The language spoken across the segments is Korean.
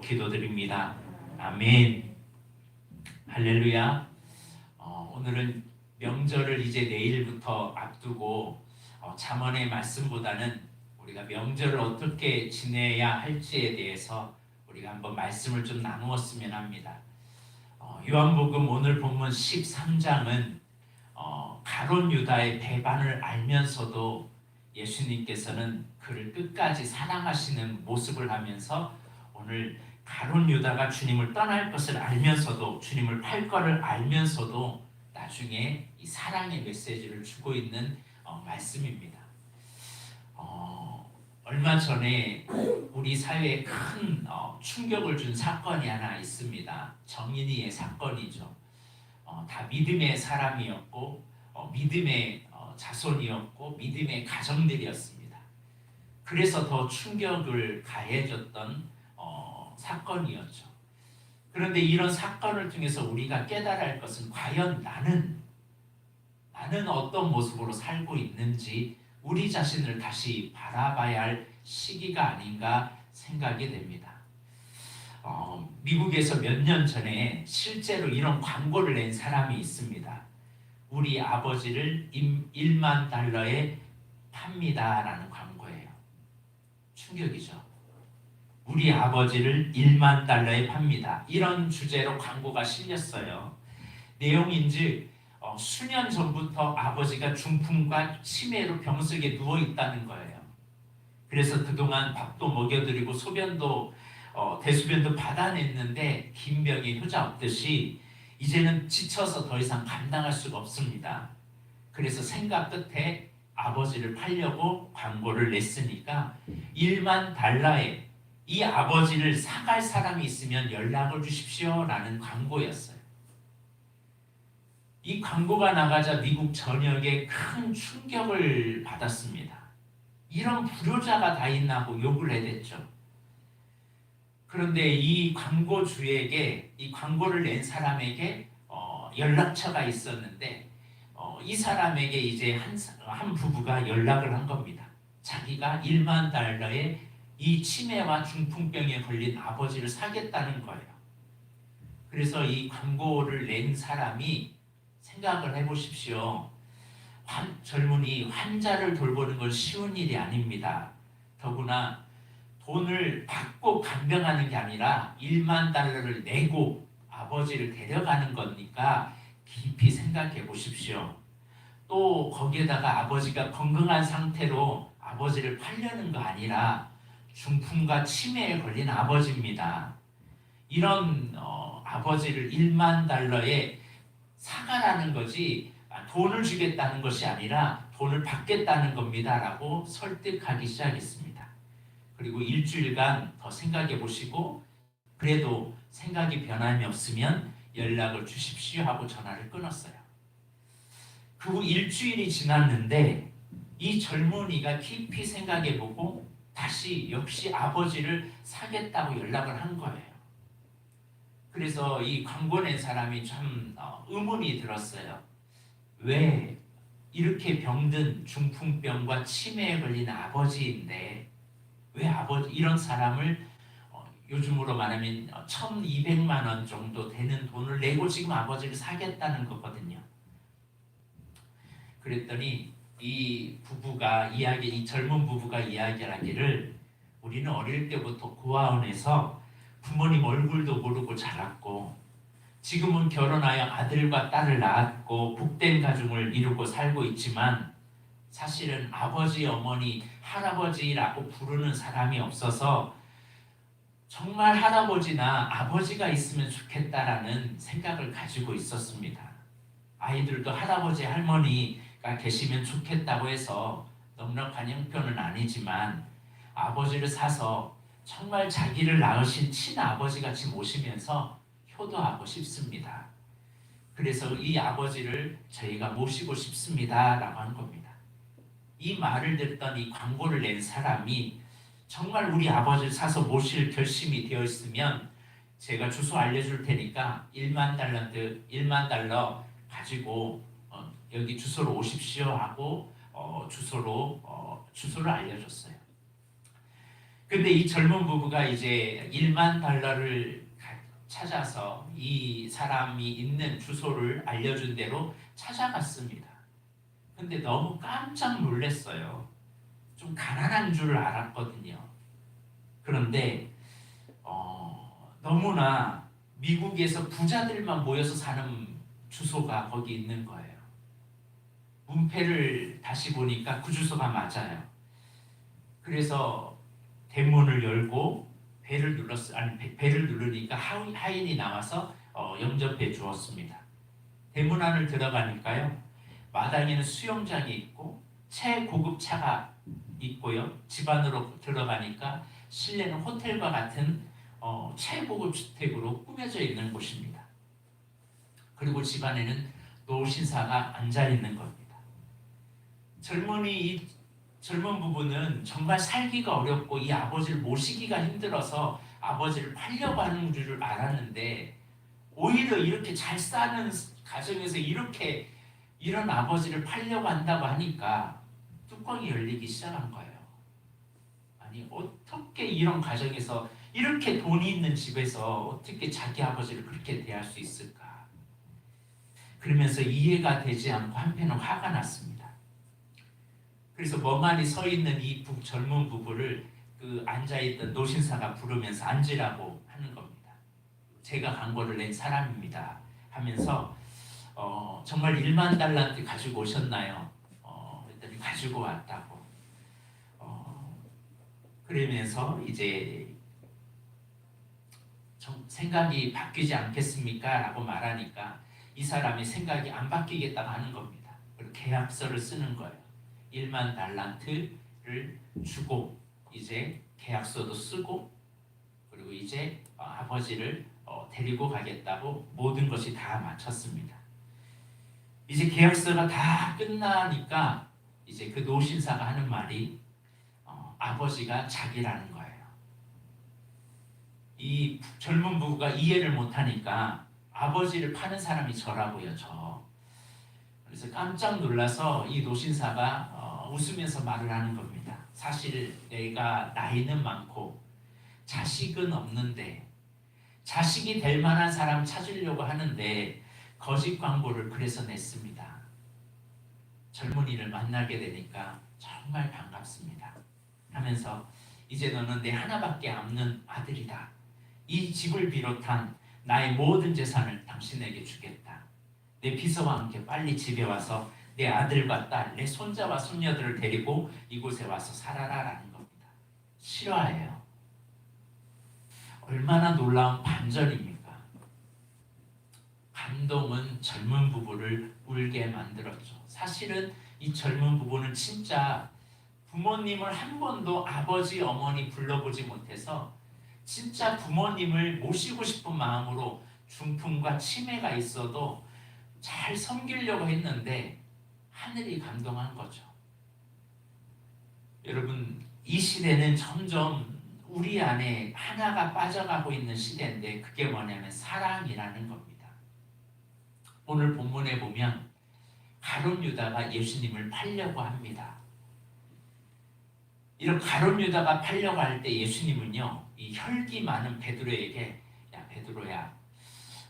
기도드립니다. 아멘. 할렐루야. 어, 오늘은 명절을 이제 내일부터 앞두고 어, 잠언의 말씀보다는 우리가 명절을 어떻게 지내야 할지에 대해서 우리가 한번 말씀을 좀 나누었으면 합니다. 어, 요한복음 오늘 본문 13장은 어, 가론 유다의 배반을 알면서도 예수님께서는 그를 끝까지 사랑하시는 모습을 하면서 오늘 가론 유다가 주님을 떠날 것을 알면서도 주님을 팔 것을 알면서도 나중에 이 사랑의 메시지를 주고 있는 어, 말씀입니다. 어, 얼마 전에 우리 사회에 큰 어, 충격을 준 사건이 하나 있습니다. 정인이의 사건이죠. 어, 다 믿음의 사람이었고 어, 믿음의 어, 자손이었고 믿음의 가정들이었습니다. 그래서 더 충격을 가해졌던 어, 사건이었죠. 그런데 이런 사건을 통해서 우리가 할 것은 과연 나는 나는 어떤 모습으로 살고 있는지 우리 자신을 다시 바라봐야 할 시기가 아닌가 생각이 됩니다. 어, 미국에서 몇 년 전에 실제로 이런 광고를 낸 사람이 있습니다. 우리 아버지를 1만 달러에 팝니다라는 광고예요. 충격이죠. 우리 아버지를 1만 달러에 팝니다. 이런 주제로 광고가 실렸어요. 내용인즉 어, 수년 전부터 아버지가 중풍과 치매로 병석에 누워 있다는 거예요. 그래서 그동안 밥도 먹여드리고 소변도 어, 대소변도 받아냈는데 긴 병이 효자 없듯이 이제는 지쳐서 더 이상 감당할 수가 없습니다. 그래서 생각 끝에 아버지를 팔려고 광고를 냈으니까 1만 달러에 이 아버지를 사갈 사람이 있으면 연락을 주십시오라는 광고였어요. 이 광고가 나가자 미국 전역에 큰 충격을 받았습니다. 이런 불효자가 다 있나고 욕을 해댔죠. 그런데 이 광고주에게 이 광고를 낸 사람에게 어, 연락처가 있었는데 어, 이 사람에게 이제 한, 한 부부가 연락을 한 겁니다. 자기가 1만 달러에 이 치매와 중풍병에 걸린 아버지를 사겠다는 거예요. 그래서 이 광고를 낸 사람이 생각을 해보십시오. 환, 젊은이 환자를 돌보는 건 쉬운 일이 아닙니다. 더구나 돈을 받고 간병하는 게 아니라 1만 달러를 내고 아버지를 데려가는 거니까 깊이 생각해 보십시오. 또 거기에다가 아버지가 건강한 상태로 아버지를 팔려는 거 아니라 중풍과 치매에 걸린 아버지입니다. 이런 어, 아버지를 1만 달러에 사가라는 거지 아, 돈을 주겠다는 것이 아니라 돈을 받겠다는 겁니다라고 설득하기 시작했습니다. 그리고 일주일간 더 생각해 보시고 그래도 생각이 변함이 없으면 연락을 주십시오 하고 전화를 끊었어요. 그 후 일주일이 지났는데 이 젊은이가 깊이 생각해 보고 다시 역시 아버지를 사겠다고 연락을 한 거예요. 그래서 이 광고 낸 사람이 참 어, 의문이 들었어요. 왜 이렇게 병든 중풍병과 치매에 걸린 아버지인데 왜 아버지 이런 사람을 어, 요즘으로 말하면 1,200만 원 정도 되는 돈을 내고 지금 아버지를 사겠다는 거거든요. 그랬더니 이 부부가 이야기 이 젊은 부부가 이야기하기를 우리는 어릴 때부터 고아원에서 부모님 얼굴도 모르고 자랐고 지금은 결혼하여 아들과 딸을 낳았고 복된 가정을 이루고 살고 있지만 사실은 아버지, 어머니, 할아버지라고 부르는 사람이 없어서 정말 할아버지나 아버지가 있으면 좋겠다라는 생각을 가지고 있었습니다. 아이들도 할아버지, 할머니 계시면 좋겠다고 해서 넉넉한 형편은 아니지만 아버지를 사서 정말 자기를 낳으신 친아버지 같이 모시면서 효도하고 싶습니다. 그래서 이 아버지를 저희가 모시고 싶습니다 라고 한 겁니다. 이 말을 듣던 이 광고를 낸 사람이 정말 우리 아버지를 사서 모실 결심이 되어 있으면 제가 주소 알려줄 테니까 1만 달러드 1만 달러 가지고 여기 주소로 오십시오 하고 어, 주소로 어, 주소를 알려줬어요. 근데 이 젊은 부부가 이제 1만 달러를 가- 찾아서 이 사람이 있는 주소를 알려준 대로 찾아갔습니다. 근데 너무 깜짝 놀랐어요. 좀 가난한 줄 알았거든요. 그런데 어, 너무나 미국에서 부자들만 모여서 사는 주소가 거기 있는 거예요. 문패를 다시 보니까 그 주소가 맞아요. 그래서 대문을 열고 배를 눌렀 아니 배, 배를 누르니까 하인, 하인이 나와서 어, 영접해 주었습니다. 대문 안을 들어가니까요 마당에는 수영장이 있고 최고급 차가 있고요 집 안으로 들어가니까 실내는 호텔과 같은 어, 최고급 주택으로 꾸며져 있는 곳입니다. 그리고 집 안에는 노신사가 앉아 있는 겁니다. 젊은이 이 젊은 부부는 정말 살기가 어렵고 이 아버지를 모시기가 힘들어서 아버지를 팔려고 하는 줄 알았는데 오히려 이렇게 잘 사는 가정에서 이렇게 이런 아버지를 팔려고 한다고 하니까 뚜껑이 열리기 시작한 거예요. 아니 어떻게 이런 가정에서 이렇게 돈이 있는 집에서 어떻게 자기 아버지를 그렇게 대할 수 있을까? 그러면서 이해가 되지 않고 한편은 화가 났습니다. 그래서 멍하니 서 있는 이 부, 젊은 부부를 그 앉아 있던 노신사가 부르면서 앉으라고 하는 겁니다. 제가 광고를 낸 사람입니다. 하면서 어, 정말 1만 달러한테 가지고 오셨나요? 어, 가지고 왔다고. 어, 그러면서 이제 정- 생각이 바뀌지 않겠습니까? 라고 말하니까 이 사람이 생각이 안 바뀌겠다고 하는 겁니다. 계약서를 쓰는 거예요. 1만 달란트를 주고 이제 계약서도 쓰고 그리고 이제 어, 아버지를 어, 데리고 가겠다고 모든 것이 다 마쳤습니다. 이제 계약서가 다 끝나니까 이제 그 노신사가 하는 말이 어, 아버지가 자기라는 거예요. 이 젊은 부부가 이해를 못하니까 아버지를 파는 사람이 저라고요, 저. 그래서 깜짝 놀라서 이 노신사가 어, 웃으면서 말을 하는 겁니다. 사실 내가 나이는 많고 자식은 없는데 자식이 될 만한 사람 찾으려고 하는데 거짓 광고를 그래서 냈습니다. 젊은이를 만나게 되니까 정말 반갑습니다. 하면서 이제 너는 내 하나밖에 없는 아들이다. 이 집을 비롯한 나의 모든 재산을 당신에게 주겠다. 내 비서와 함께 빨리 집에 와서 내 아들과 딸, 내 손자와 손녀들을 데리고 이곳에 와서 살아라라는 겁니다. 실화예요. 얼마나 놀라운 반전입니까? 감동은 젊은 부부를 울게 만들었죠. 사실은 이 젊은 부부는 진짜 부모님을 한 번도 아버지, 어머니 불러보지 못해서 진짜 부모님을 모시고 싶은 마음으로 중풍과 치매가 있어도 잘 섬기려고 했는데 하늘이 감동한 거죠. 여러분 이 시대는 점점 우리 안에 하나가 빠져가고 있는 시대인데 그게 뭐냐면 사랑이라는 겁니다. 오늘 본문에 보면 가론 유다가 예수님을 팔려고 합니다. 이런 가론 유다가 팔려고 할 때 예수님은요 이 혈기 많은 베드로에게 야 베드로야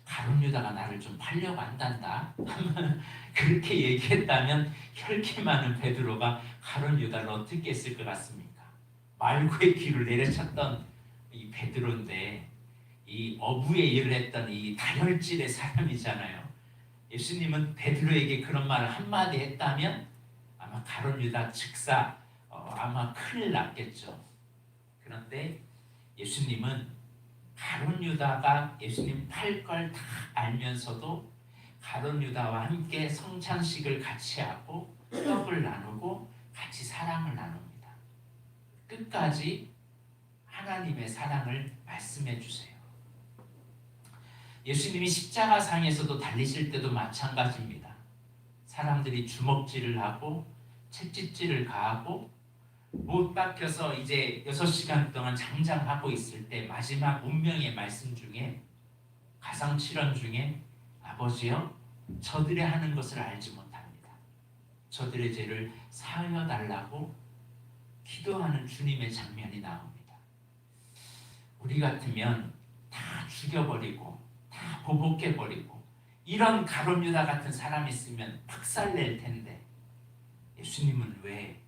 가론 유다가 나를 좀 팔려고 한단다. 그렇게 얘기했다면 혈기 많은 베드로가 가론 유다를 어떻게 했을 것 같습니까? 말구의 귀를 내려쳤던 이 베드로인데 이 어부의 일을 했던 이 다혈질의 사람이잖아요. 예수님은 베드로에게 그런 말을 한마디 했다면 아마 가론 유다 즉사 어, 아마 큰일 났겠죠. 그런데 예수님은 가론 유다가 예수님 팔 걸 다 알면서도 가론 유다와 함께 성찬식을 같이 하고 떡을 나누고 같이 사랑을 나눕니다. 끝까지 하나님의 사랑을 말씀해 주세요. 예수님이 십자가상에서도 달리실 때도 마찬가지입니다. 사람들이 주먹질을 하고 채찍질을 가하고 못 박혀서 이제 6시간 동안 장장하고 있을 때 마지막 운명의 말씀 중에 가상칠언 중에 아버지여 저들의 하는 것을 알지 못합니다. 저들의 죄를 사하여 달라고 기도하는 주님의 장면이 나옵니다. 우리 같으면 다 죽여버리고 다 보복해버리고 이런 가론유다 같은 사람이 있으면 박살낼 텐데 예수님은 왜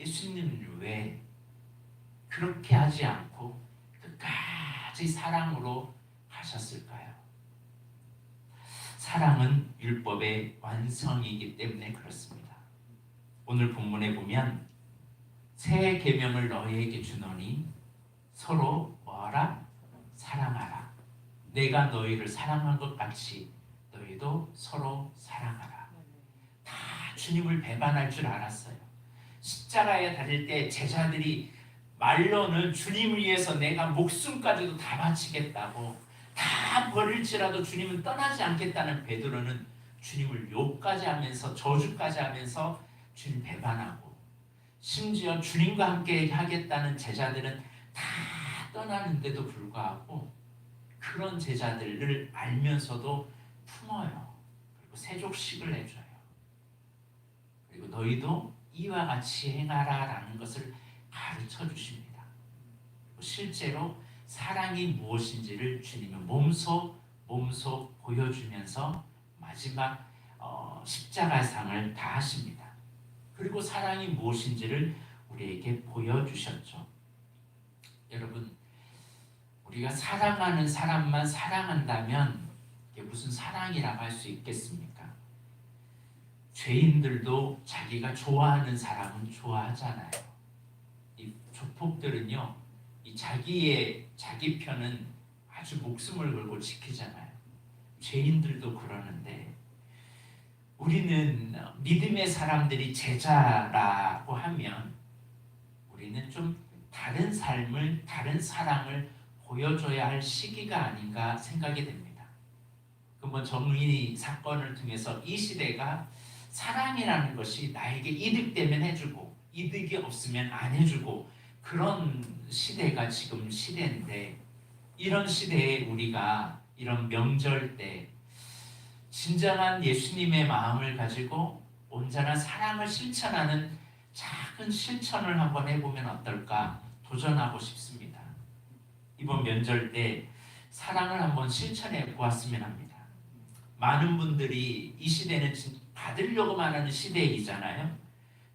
예수님은 왜 그렇게 하지 않고 끝까지 사랑으로 하셨을까요? 사랑은 율법의 완성이기 때문에 그렇습니다. 오늘 본문에 보면 새 계명을 너희에게 주노니 서로 뭐하라 사랑하라. 내가 너희를 사랑한 것 같이 너희도 서로 사랑하라. 다 주님을 배반할 줄 알았어요. 십자가에 달릴 때 제자들이 말로는 주님을 위해서 내가 목숨까지도 다 바치겠다고 다 버릴지라도 주님은 떠나지 않겠다는 베드로는 주님을 욕까지 하면서 저주까지 하면서 주님 배반하고 심지어 주님과 함께 하겠다는 제자들은 다 떠나는데도 불구하고 그런 제자들을 알면서도 품어요. 그리고 세족식을 해줘요. 그리고 너희도 이와 같이 행하라라는 것을 가르쳐 주십니다. 실제로 사랑이 무엇인지를 주님은 몸소 몸소 보여주면서 마지막 어, 십자가상을 다 하십니다. 그리고 사랑이 무엇인지를 우리에게 보여주셨죠. 여러분, 우리가 사랑하는 사람만 사랑한다면 이게 무슨 사랑이라고 할 수 있겠습니까? 죄인들도 자기가 좋아하는 사람은 좋아하잖아요. 이 조폭들은요, 이 자기의 자기 편은 아주 목숨을 걸고 지키잖아요. 죄인들도 그러는데 우리는 믿음의 사람들이 제자라고 하면 우리는 좀 다른 삶을 다른 사랑을 보여줘야 할 시기가 아닌가 생각이 됩니다. 그뭐 정의 사건을 통해서 이 시대가 사랑이라는 것이 나에게 이득되면 해주고 이득이 없으면 안 해주고 그런 시대가 지금 시대인데 이런 시대에 우리가 이런 명절 때 진정한 예수님의 마음을 가지고 온전한 사랑을 실천하는 작은 실천을 한번 해보면 어떨까 도전하고 싶습니다. 이번 명절 때 사랑을 한번 실천해 보았으면 합니다. 많은 분들이 이 시대는 받으려고만 하는 시대이잖아요.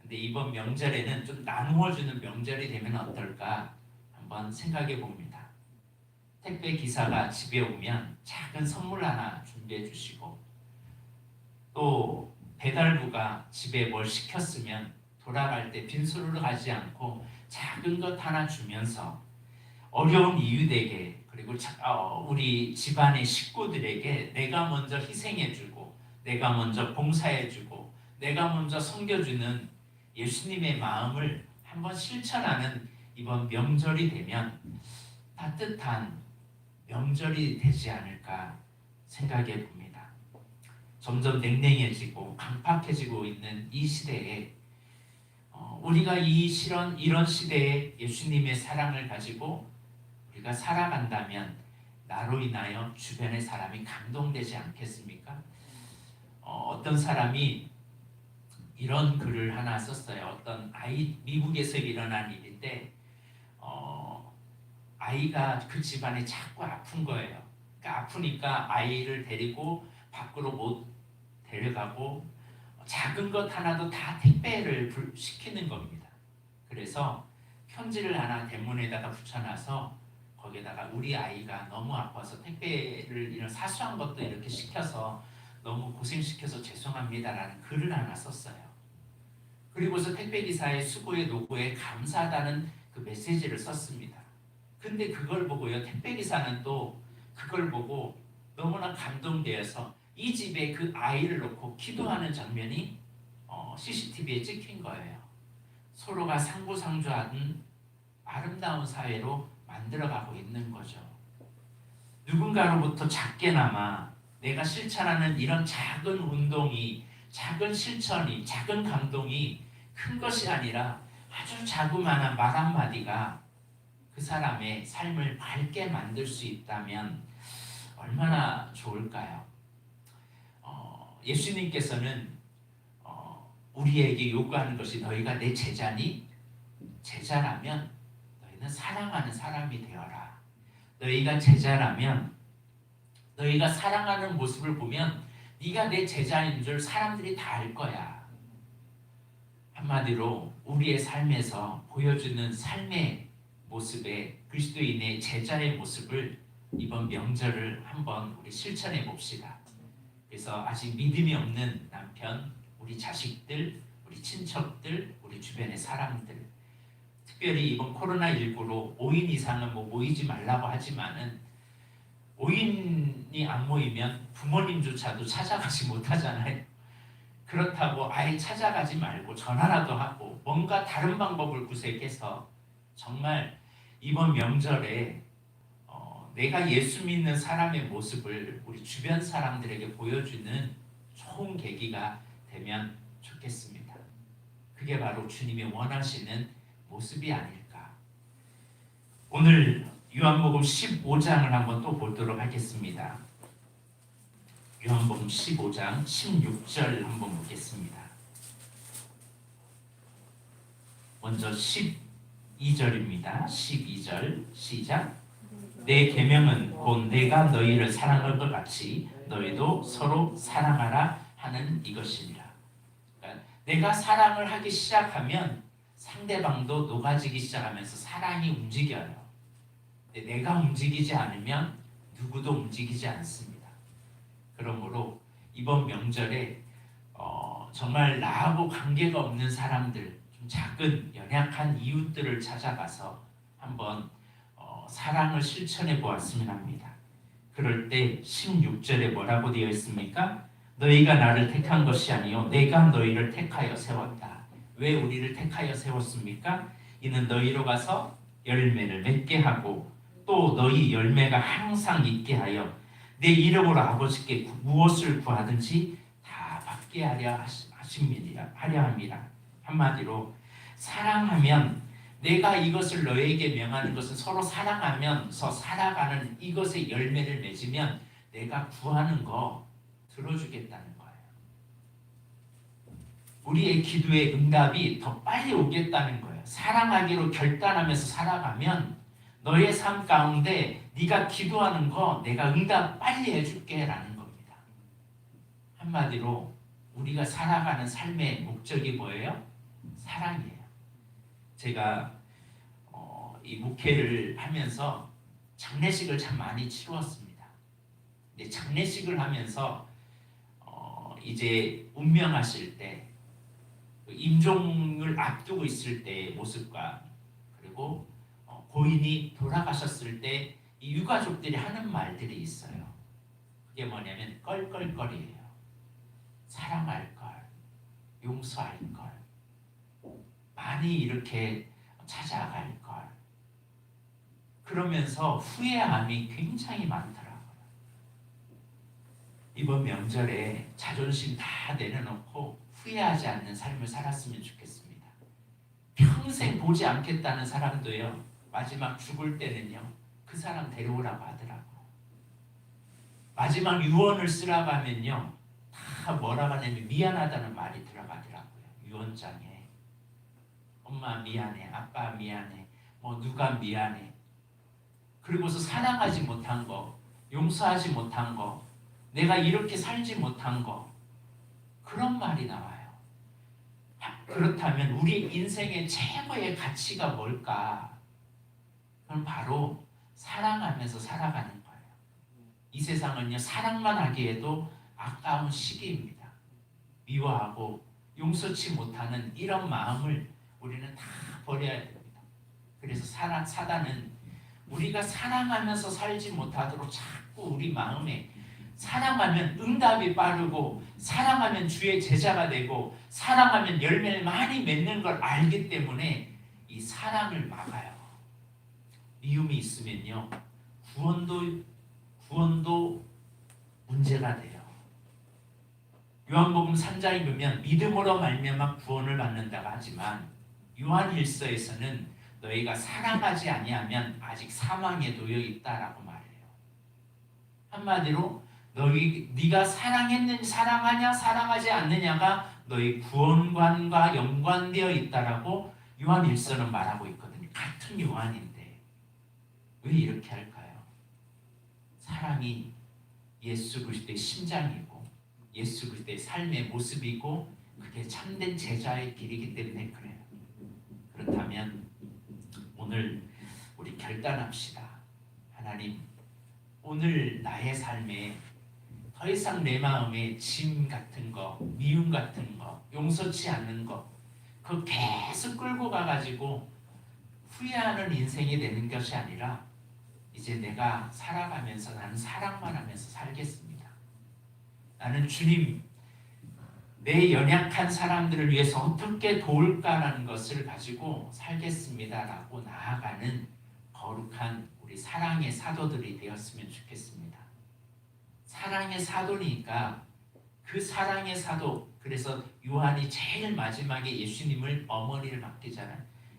근데 이번 명절에는 좀 나누어 주는 명절이 되면 어떨까 한번 생각해 봅니다. 택배 기사가 집에 오면 작은 선물 하나 준비해 주시고 또 배달부가 집에 뭘 시켰으면 돌아갈 때 빈손으로 가지 않고 작은 것 하나 주면서 어려운 이웃에게 그리고 어, 우리 집안의 식구들에게 내가 먼저 희생해주고 내가 먼저 봉사해주고 내가 먼저 섬겨주는 예수님의 마음을 한번 실천하는 이번 명절이 되면 따뜻한 명절이 되지 않을까 생각해 봅니다. 점점 냉랭해지고 강팍해지고 있는 이 시대에 어, 우리가 이 실현 이런 시대에 예수님의 사랑을 가지고 우리가 살아간다면 나로 인하여 주변의 사람이 감동되지 않겠습니까? 어, 어떤 사람이 이런 글을 하나 썼어요. 어떤 아이 미국에서 일어난 일인데 어, 아이가 그 집안에 자꾸 아픈 거예요. 그러니까 아프니까 아이를 데리고 밖으로 못 데려가고 작은 것 하나도 다 택배를 시키는 겁니다. 그래서 편지를 하나 대문에다가 붙여놔서 거기에다가 우리 아이가 너무 아파서 택배를 이런 사소한 것도 이렇게 시켜서 너무 고생시켜서 죄송합니다라는 글을 하나 썼어요. 그리고서 택배기사의 수고의 노고에 감사하다는 그 메시지를 썼습니다. 근데 그걸 보고요, 택배기사는 또 그걸 보고 너무나 감동되어서 이 집에 그 아이를 놓고 기도하는 장면이 어, CCTV에 찍힌 거예요. 서로가 상부상조하는 아름다운 사회로 만들어가고 있는 거죠. 누군가로부터 작게나마 내가 실천하는 이런 작은 운동이 작은 실천이 작은 감동이 큰 것이 아니라 아주 자그마한 말 한마디가 그 사람의 삶을 밝게 만들 수 있다면 얼마나 좋을까요? 어, 예수님께서는 어, 우리에게 요구하는 것이 너희가 내 제자니 제자라면 너희는 사랑하는 사람이 되어라. 너희가 제자라면 너희가 사랑하는 모습을 보면 네가 내 제자인 줄 사람들이 다 알 거야. 한마디로 우리의 삶에서 보여주는 삶의 모습에 그리스도인의 제자의 모습을 이번 명절을 한번 우리 실천해 봅시다. 그래서 아직 믿음이 없는 남편, 우리 자식들, 우리 친척들, 우리 주변의 사람들, 특별히 이번 코로나 19로 5인 이상은 뭐 모이지 말라고 하지만은 5인이 안 모이면 부모님조차도 찾아가지 못하잖아요. 그렇다고 아예 찾아가지 말고 전화라도 하고 뭔가 다른 방법을 구색해서 정말 이번 명절에 어, 내가 예수 믿는 사람의 모습을 우리 주변 사람들에게 보여주는 좋은 계기가 되면 좋겠습니다. 그게 바로 주님이 원하시는 모습이 아닐까. 오늘 요한복음 15장을 한번 또 보도록 하겠습니다. 요한복음 15장 16절 한번 보겠습니다. 먼저 12절입니다. 12절 시작. 내 계명은 곧 내가 너희를 사랑할 것 같이 너희도 서로 사랑하라 하는 이것이니라. 그러니까 내가 사랑을 하기 시작하면 상대방도 녹아지기 시작하면서 사랑이 움직여요. 근데 내가 움직이지 않으면 누구도 움직이지 않습니다. 그러므로 이번 명절에 어, 정말 나하고 관계가 없는 사람들, 좀 작은 연약한 이웃들을 찾아가서 한번 어, 사랑을 실천해 보았으면 합니다. 그럴 때 16절에 뭐라고 되어 있습니까? 너희가 나를 택한 것이 아니요 내가 너희를 택하여 세웠다. 왜 우리를 택하여 세웠습니까? 이는 너희로 가서 열매를 맺게 하고 또 너희 열매가 항상 있게 하여 내 이름으로 아버지께 구- 무엇을 구하든지 다 받게 하려 하심이라 하려 함이라 한마디로 사랑하면 내가 이것을 너에게 명하는 것은 서로 사랑하면서 살아가는 이것의 열매를 맺으면 내가 구하는 거 들어주겠다는 거예요. 우리의 기도의 응답이 더 빨리 오겠다는 거예요. 사랑하기로 결단하면서 살아가면 너의 삶 가운데 네가 기도하는 거 내가 응답 빨리 해줄게 라는 겁니다. 한마디로 우리가 살아가는 삶의 목적이 뭐예요? 사랑이에요. 제가 어, 이 목회를 하면서 장례식을 참 많이 치루었습니다. 근데 장례식을 하면서 어, 이제 운명하실 때 임종을 앞두고 있을 때의 모습과 그리고 어, 고인이 돌아가셨을 때 이 유가족들이 하는 말들이 있어요. 그게 뭐냐면 껄껄거리예요. 사랑할 걸, 용서할 걸, 많이 이렇게 찾아갈 걸. 그러면서 후회함이 굉장히 많더라고요. 이번 명절에 자존심 다 내려놓고 후회하지 않는 삶을 살았으면 좋겠습니다. 평생 보지 않겠다는 사람도요. 마지막 죽을 때는요. 그 사람 데려오라고 하더라고. 마지막 유언을 쓰라고 하면요. 다 뭐라고 하냐면 미안하다는 말이 들어가더라고요. 유언장에. 엄마 미안해. 아빠 미안해. 뭐 누가 미안해. 그리고서 사랑하지 못한 거, 용서하지 못한 거, 내가 이렇게 살지 못한 거, 그런 말이 나와요. 그렇다면 우리 인생의 최고의 가치가 뭘까? 그건 바로 사랑하면서 살아가는 거예요. 이 세상은요, 사랑만 하기에도 아까운 시기입니다. 미워하고 용서치 못하는 이런 마음을 우리는 다 버려야 됩니다. 그래서 사랑, 사단은 우리가 사랑하면서 살지 못하도록 자꾸 우리 마음에 사랑하면 응답이 빠르고 사랑하면 주의 제자가 되고 사랑하면 열매를 많이 맺는 걸 알기 때문에 이 사랑을 막아요. 미움이 있으면요 구원도 구원도 문제가 돼요. 요한복음 3장에 보면 믿음으로 말미암아 구원을 받는다고 하지만 요한일서에서는 너희가 사랑하지 아니하면 아직 사망에 놓여 있다라고 말해요. 한마디로 너희 네가 사랑했는지 사랑하냐 사랑하지 않느냐가 너희 구원관과 연관되어 있다라고 요한일서는 말하고 있거든요. 같은 요한인데 왜 이렇게 할까요? 사랑이 예수 그리스도의 심장이고 예수 그리스도의 삶의 모습이고 그게 참된 제자의 길이기 때문에 그래요. 그렇다면 오늘 우리 결단합시다. 하나님, 오늘 나의 삶에 더 이상 내 마음에 짐 같은 거, 미움 같은 거, 용서치 않는 거, 그 계속 끌고 가가지고 후회하는 인생이 되는 것이 아니라 이제 내가 살아가면서 나는 사랑만 하면서 살겠습니다. 나는 주님 내 연약한 사람들을 위해서 어떻게 도울까라는 것을 가지고 살겠습니다라고 나아가는 거룩한 우리 사랑의 사도들이 되었으면 좋겠습니다. 사랑의 사도니까 그 사랑의 사도 그래서 요한이 제일 마지막에 예수님을 어머니를 맡기잖아요.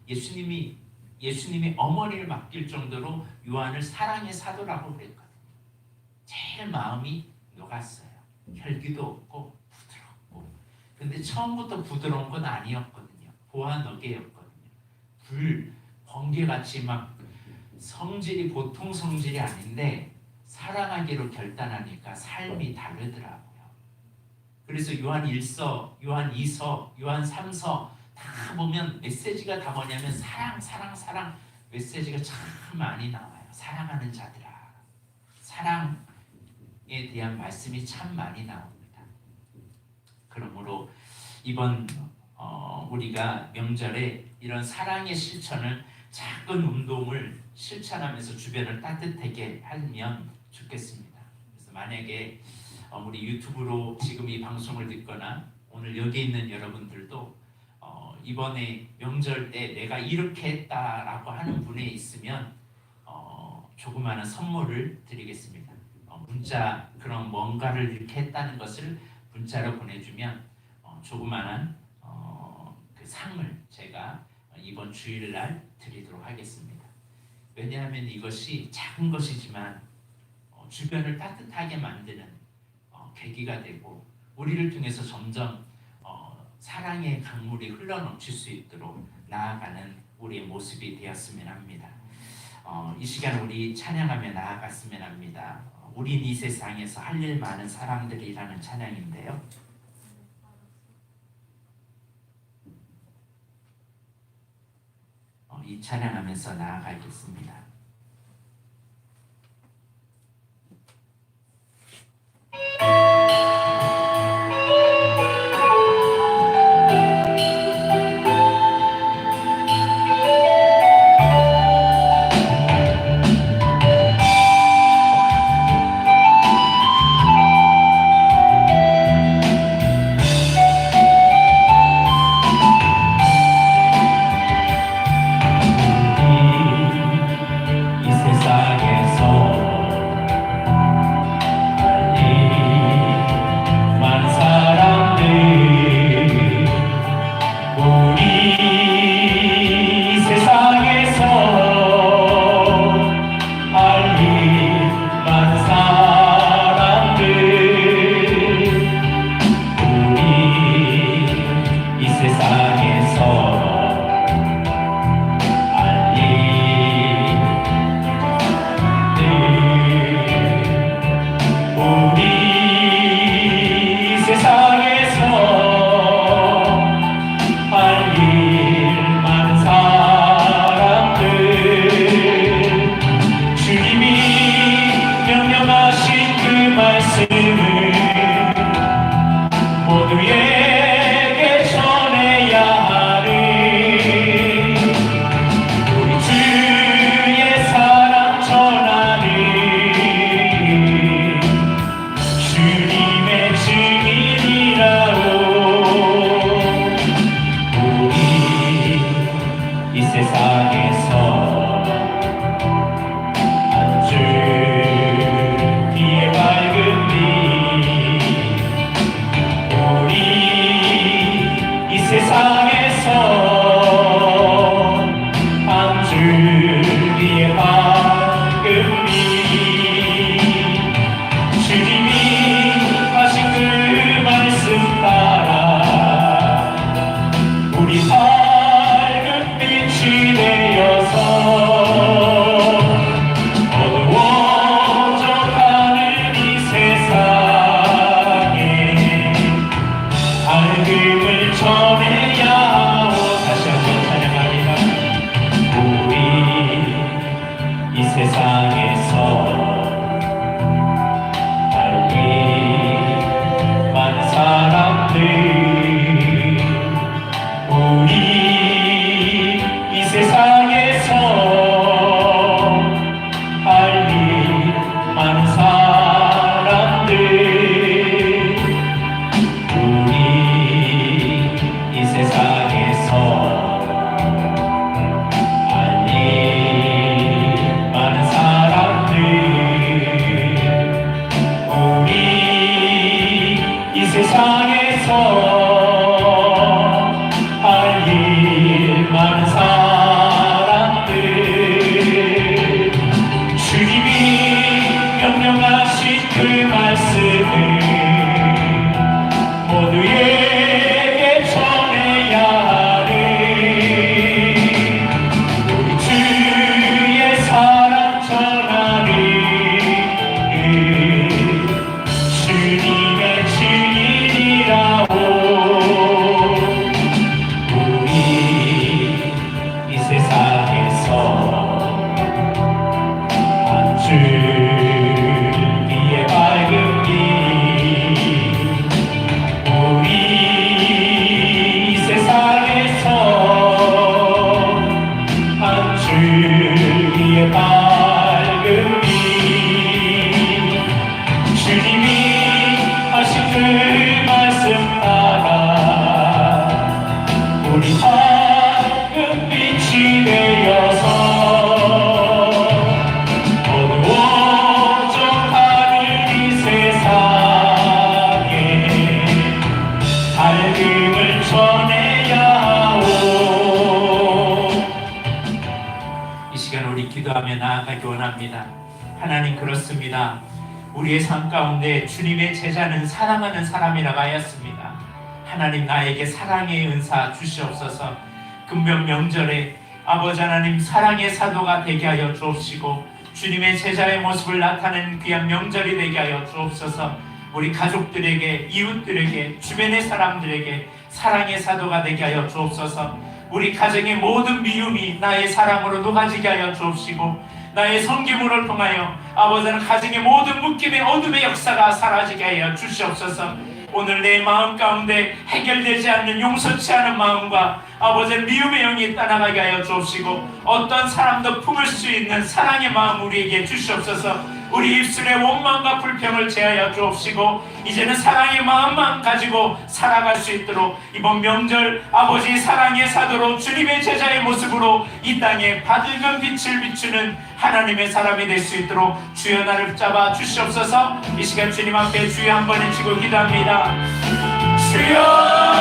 예수님이 예수님이 어머니를 맡길 정도로 요한을 사랑의 사도라고 그랬거든요. 제일 마음이 녹았어요. 혈기도 없고 부드럽고. 근데 처음부터 부드러운 건 아니었거든요. 보아 너게였거든요. 불 번개같이 막 성질이 보통 성질이 아닌데 사랑하기로 결단하니까 삶이 다르더라고요. 그래서 요한 1서, 요한 2서, 요한 3서 다 보면 메시지가 다 뭐냐면 사랑, 사랑, 사랑 메시지가 참 많이 나와요. 사랑하는 자들아. 사랑에 대한 말씀이 참 많이 나옵니다. 그러므로 이번 어, 우리가 명절에 이런 사랑의 실천을 작은 운동을 실천하면서 주변을 따뜻하게 하면 좋겠습니다. 그래서 만약에 어, 우리 유튜브로 지금 이 방송을 듣거나 오늘 여기 있는 여러분들도 어, 이번에 명절 때 내가 이렇게 했다라고 하는 분이 있으면 어, 조그마한 선물을 드리겠습니다. 어, 문자 그런 뭔가를 이렇게 했다는 것을 문자로 보내주면 어, 조그마한 어, 그 상을 제가 이번 주일날 드리도록 하겠습니다. 왜냐하면 이것이 작은 것이지만 어, 주변을 따뜻하게 만드는 어, 계기가 되고 우리를 통해서 점점 어, 사랑의 강물이 흘러넘칠 수 있도록 나아가는 우리의 모습이 되었으면 합니다. 어, 이 시간 우리 찬양하며 나아갔으면 합니다. 어, 우린 이 세상에서 할 일 많은 사람들이라는 찬양인데요. 어, 이 찬양하면서 나아가겠습니다. 말 be 세상에서 제자는 사랑하는 사람이라고 하였습니다. 하나님 나에게 사랑의 은사 주시옵소서. 금명 명절에 아버지 하나님 사랑의 사도가 되게 하여 주옵시고 주님의 제자의 모습을 나타내는 귀한 명절이 되게 하여 주옵소서. 우리 가족들에게 이웃들에게 주변의 사람들에게 사랑의 사도가 되게 하여 주옵소서. 우리 가정의 모든 미움이 나의 사랑으로 녹아지게 하여 주옵시고 나의 성기물을 통하여 아버지는 가정의 모든 묶임의 어둠의 역사가 사라지게 하여 주시옵소서. 오늘 내 마음 가운데 해결되지 않는 용서치 않은 마음과 아버지의 미움의 영이 떠나가게 하여 주옵시고 어떤 사람도 품을 수 있는 사랑의 마음 우리에게 주시옵소서 우리 입술의 원망과 불평을 제하여 주옵시고 이제는 사랑의 마음만 가지고 살아갈 수 있도록 이번 명절 아버지 사랑의 사도로 주님의 제자의 모습으로 이 땅에 밝은 빛을 비추는 하나님의 사람이 될 수 있도록 주여 나를 붙잡아 주시옵소서. 이 시간 주님 앞에 주여 한번 외치고 기도합니다. 주여